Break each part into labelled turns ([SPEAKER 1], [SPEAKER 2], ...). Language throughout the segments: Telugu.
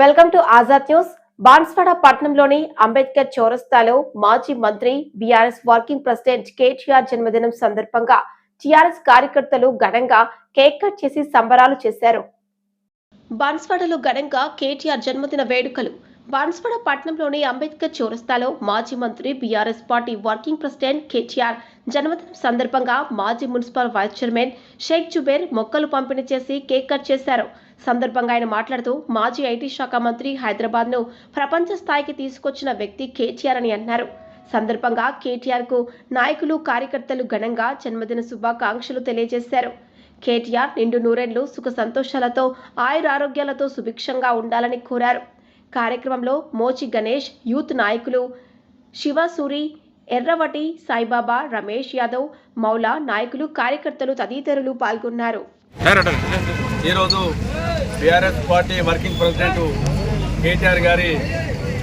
[SPEAKER 1] Welcome to Azad news. Banswada పట్టణంలోని అంబేద్కర్ చౌరస్తాలో మాజీ మంత్రి బీఆర్ఎస్ వర్కింగ్ ప్రెసిడెంట్ కేటీఆర్ జన్మదినం సందర్భంగా టీఆర్ఎస్ కార్యకర్తలు ఘనంగా కేక్ కట్ చేసి సంబరాలు చేశారు. బాన్స్వాడలో ఘనంగా కేటీఆర్ జన్మదిన వేడుకలు. బాన్స్వాడ పట్టణంలోని అంబేద్కర్ చౌరస్తాలో మాజీ మంత్రి BRS party working president KTR జన్మదినం సందర్భంగా మాజీ municipal vice chairman Sheikh Zubair మొక్కలు పంపిణీ చేసి కేక్ కట్ చేశారు. సందర్భంగా ఆయన మాట్లాడుతూ మాజీ ఐటీ శాఖ మంత్రి హైదరాబాద్ను ప్రపంచ స్థాయికి తీసుకొచ్చిన వ్యక్తి కేటీఆర్ అని అన్నారు. సందర్భంగా కేటీఆర్కు నాయకులు కార్యకర్తలు ఘనంగా జన్మదిన శుభాకాంక్షలు తెలియజేశారు. కేటీఆర్ నిండు నూరేళ్ళు సుఖ సంతోషాలతో ఆయురారోగ్యాలతో సుభిక్షంగా ఉండాలని కోరారు. కార్యక్రమంలో మోచి గణేష్ యూత్ నాయకులు శివసూరి ఎర్రవటి సాయిబాబా రమేష్ యాదవ్ మౌలా నాయకులు కార్యకర్తలు తదితరులు పాల్గొన్నారు.
[SPEAKER 2] ఈరోజు BRS party working president KTR గారి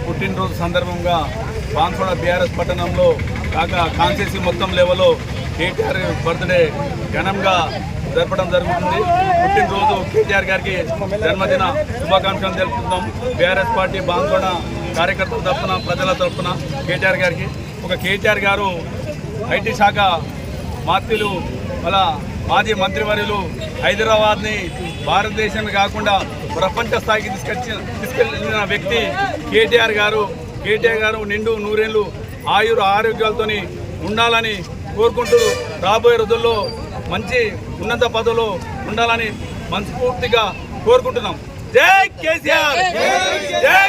[SPEAKER 2] పుట్టినరోజు సందర్భంగా బాన్సోడ బీఆర్ఎస్ పట్టణంలో కాక కాన్సీసీ మొత్తం లెవెల్లో కేటీఆర్ బర్త్డే ఘనంగా జరపడం జరుగుతుంది. పుట్టినరోజు కేటీఆర్ గారికి జన్మదిన శుభాకాంక్షలు తెలుపుతున్నాం బీఆర్ఎస్ పార్టీ బాన్సోడ కార్యకర్తల తరఫున ప్రజల తరఫున కేటీఆర్ గారికి. ఒక కేటీఆర్ గారు ఐటీ శాఖ మాత్రులు అలా మాజీ మంత్రివర్యులు హైదరాబాద్ని భారతదేశాన్ని కాకుండా ప్రపంచ స్థాయికి తీసుకొచ్చిన తీసుకెళ్ళిన వ్యక్తి కేటీఆర్ గారు. కేటీఆర్ గారు నిండు నూరేళ్ళు ఆయుర ఆరోగ్యాలతో ఉండాలని కోరుకుంటూ రాబోయే రోజుల్లో మంచి ఉన్నత పదవులు ఉండాలని మనస్ఫూర్తిగా కోరుకుంటున్నాం. జై కేసీఆర్! జై